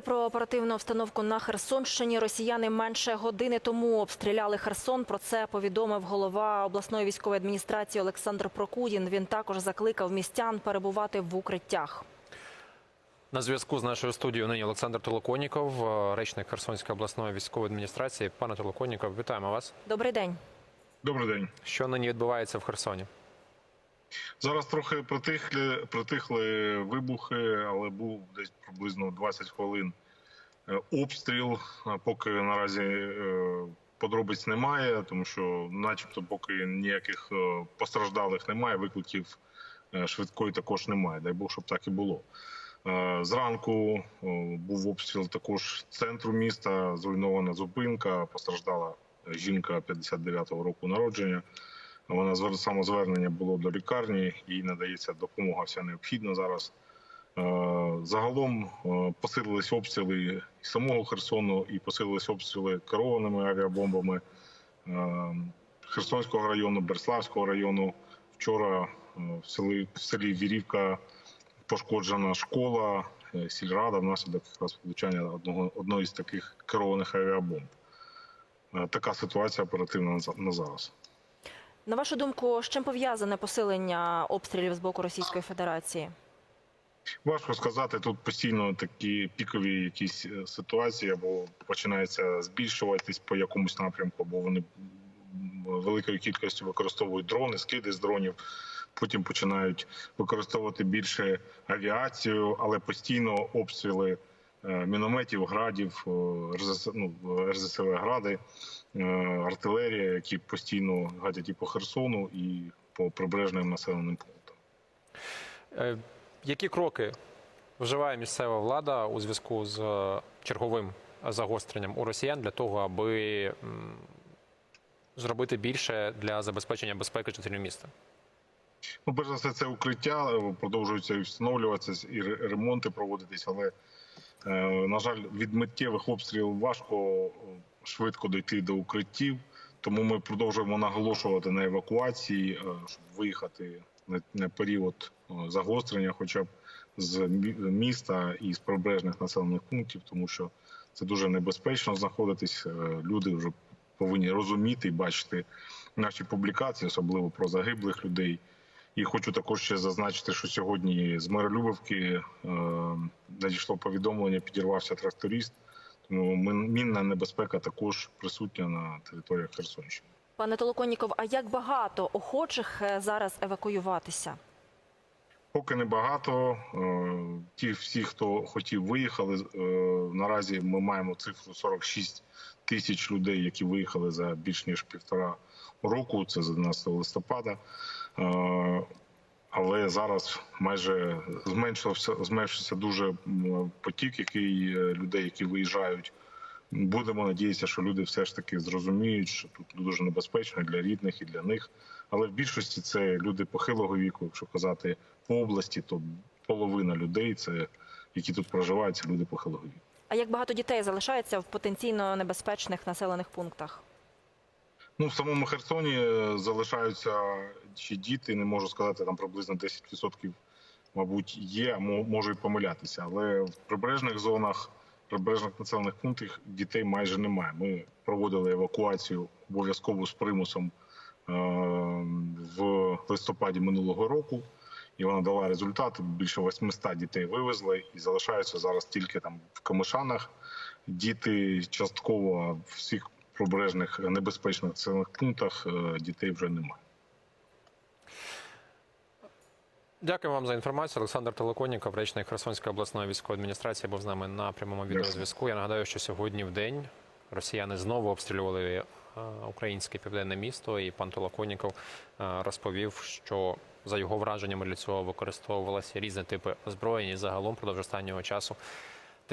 Про оперативну обстановку на Херсонщині росіяни менше години тому обстріляли Херсон. Про це повідомив голова обласної військової адміністрації Олександр Прокудін. Він також закликав містян перебувати в укриттях. На зв'язку з нашою студією нині Олександр Толоконіков, е, речник Херсонської обласної військової адміністрації. Пане Толоконіков, вітаємо вас. Добрий день. Добрий день. Що нині відбувається в Херсоні? Зараз трохи притихли, притихли вибухи, але був десь приблизно 20 хвилин е, обстріл. Поки наразі е, подробиць немає, тому що, начебто, поки ніяких е, постраждалих немає, викликів швидкої також немає. Дай Бог, щоб так і було. Зранку був обстріл також центру міста, зруйнована зупинка, постраждала жінка 59-го року народження. Вона звер- самозвернення було до лікарні, їй надається допомога вся необхідна зараз. Е, Загалом е, посилились обстріли самого Херсону, і посилились обстріли керованими авіабомбами е, Херсонського району, Берславського району. Вчора в селі, в селі Вірівка пошкоджена школа, сільрада внаслідок якраз влучання одного одної з таких керованих авіабомб. Така ситуація оперативна на зараз. На вашу думку, з чим пов'язане посилення обстрілів з боку Російської Федерації? Важко сказати, тут постійно такі пікові якісь е, ситуації, або починається збільшуватись по якомусь напрямку, або вони великою кількістю використовують дрони, скиди з дронів. Потім починають використовувати більше авіацію, але постійно обстріли мінометів, градів, е, ну, РЗСВ гради, е, артилерія, які постійно гадять і по Херсону, і по прибережним населеним пунктам. Е, Які кроки вживає місцева влада у зв'язку з е, черговим загостренням у росіян для того, аби зробити більше для забезпечення безпеки жителів міста? Ну, перш за все, це укриття е, продовжуються і встановлюватися, і ремонти проводитись, але е, на жаль, від миттєвих обстрілів важко е, швидко дойти до укриттів. Тому ми продовжуємо наголошувати на евакуації, е, щоб виїхати на, період е, загострення, хоча б з міста і з прибережних населених пунктів, тому що це дуже небезпечно знаходитись. Е, Люди вже повинні розуміти і бачити наші публікації, особливо про загиблих людей. І хочу також ще зазначити, що сьогодні з Миролюбівки е, надійшло повідомлення, підірвався тракторист. Тому мінна небезпека також присутня на територіях Херсонщини. Пане Толоконніков, а як багато охочих е, зараз евакуюватися? Поки небагато. Е, Ті всі, хто хотів, виїхали. Е, Наразі ми маємо цифру 46 тисяч людей, які виїхали за більш ніж півтора року. Це з 11 листопада. Е, Але зараз майже зменшився зменшився дуже потік, який е, людей, які виїжджають. Будемо надіятися, що люди все ж таки зрозуміють, що тут дуже небезпечно для рідних і для них. Але в більшості це люди похилого віку. Якщо казати по області, то половина людей, це які тут проживають, це люди похилого віку. А як багато дітей залишається в потенційно небезпечних населених пунктах? Ну в самому Херсоні е, залишаються ще діти. Не можу сказати, там приблизно 10% мабуть є, мо- можу і помилятися. Але в прибережних зонах, прибережних населених пунктах дітей майже немає. Ми проводили евакуацію обов'язково з примусом е, в листопаді минулого року. І вона дала результат. Більше 800 дітей вивезли і залишаються зараз тільки там в Камишанах. Діти частково в всіх прибережних небезпечних населених пунктах е, дітей вже немає. Дякую вам за інформацію. Олександр Толоконіков, речник Херсонської обласної військової адміністрації, був з нами на прямому відеозв'язку. Я нагадаю, що сьогодні в день росіяни знову обстрілювали е, українське південне місто, і пан Толоконіков е, розповів, що за його враженнями для цього використовувалися різні типи озброєння. І загалом продовж останнього часу